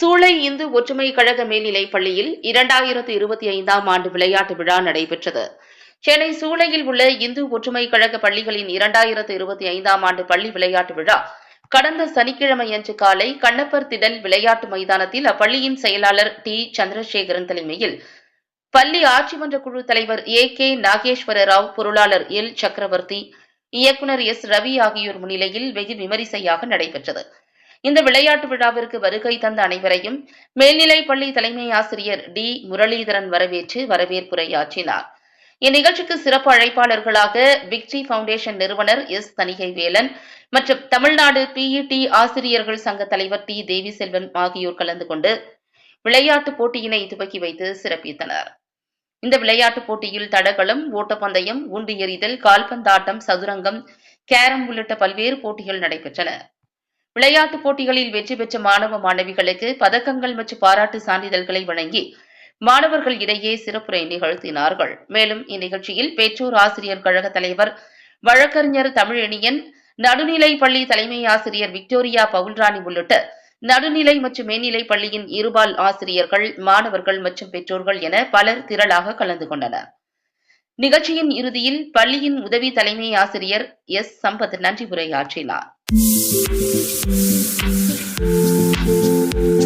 சூளை இந்து ஒற்றுமை கழக மேல்நிலைப் பள்ளியில் இரண்டாயிரத்து இருபத்தி ஐந்தாம் ஆண்டு விளையாட்டு விழா நடைபெற்றது. சென்னை சூளையில் உள்ள இந்து ஒற்றுமை கழக பள்ளிகளின் இரண்டாயிரத்து இருபத்தி ஐந்தாம் ஆண்டு பள்ளி விளையாட்டு விழா கடந்த சனிக்கிழமையன்று காலை கண்ணப்பர் திடல் விளையாட்டு மைதானத்தில் அப்பள்ளியின் செயலாளர் டி. சந்திரசேகரன் தலைமையில் பள்ளி ஆட்சிமன்ற குழு தலைவர் ஏ. கே. நாகேஸ்வர ராவ் பொருளாளர் எல். சக்கரவர்த்தி இயக்குநர் எஸ். ரவி ஆகியோர் முன்னிலையில் வெகு விமரிசையாக நடைபெற்றது. இந்த விளையாட்டு விழாவிற்கு வருகை தந்த அனைவரையும் மேல்நிலைப் பள்ளி தலைமை ஆசிரியர் டி. முரளிதரன் வரவேற்று வரவேற்புரையாற்றினார் இந்நிகழ்ச்சிக்கு சிறப்பு அழைப்பாளர்களாக விக்டி பவுண்டேஷன் நிறுவனர் எஸ். தணிகை வேலன் மற்றும் தமிழ்நாடு பிஇடி ஆசிரியர்கள் சங்க தலைவர் டி. தேவி செல்வன் ஆகியோர் கலந்து கொண்டு விளையாட்டுப் போட்டியினை துவக்கி வைத்து சிறப்பித்தனர். இந்த விளையாட்டுப் போட்டியில் தடகளம் ஓட்டப்பந்தயம் உண்டு எறிதல் கால்பந்தாட்டம் சதுரங்கம் கேரம் உள்ளிட்ட பல்வேறு போட்டிகள் நடைபெற்றன. விளையாட்டுப் போட்டிகளில் வெற்றி பெற்ற மாணவ மாணவிகளுக்கு பதக்கங்கள் மற்றும் பாராட்டு சான்றிதழ்களை வழங்கி மாணவர்கள் இடையே சிறப்புரை நிகழ்த்தினார்கள். மேலும் இந்நிகழ்ச்சியில் பெற்றோர் ஆசிரியர் கழக தலைவர் வழக்கறிஞர் தமிழினியன் நடுநிலை பள்ளி தலைமை ஆசிரியர் விக்டோரியா பவுல்ராணி உள்ளிட்ட நடுநிலை மற்றும் மேல்நிலைப் பள்ளியின் இருபால் ஆசிரியர்கள் மாணவர்கள் மற்றும் பெற்றோர்கள் என பலர் திரளாக கலந்து கொண்டனர். நிகழ்ச்சியின் இறுதியில் பள்ளியின் உதவி தலைமை ஆசிரியர் எஸ். சம்பத் நன்றி உரையாற்றினார். Thank you.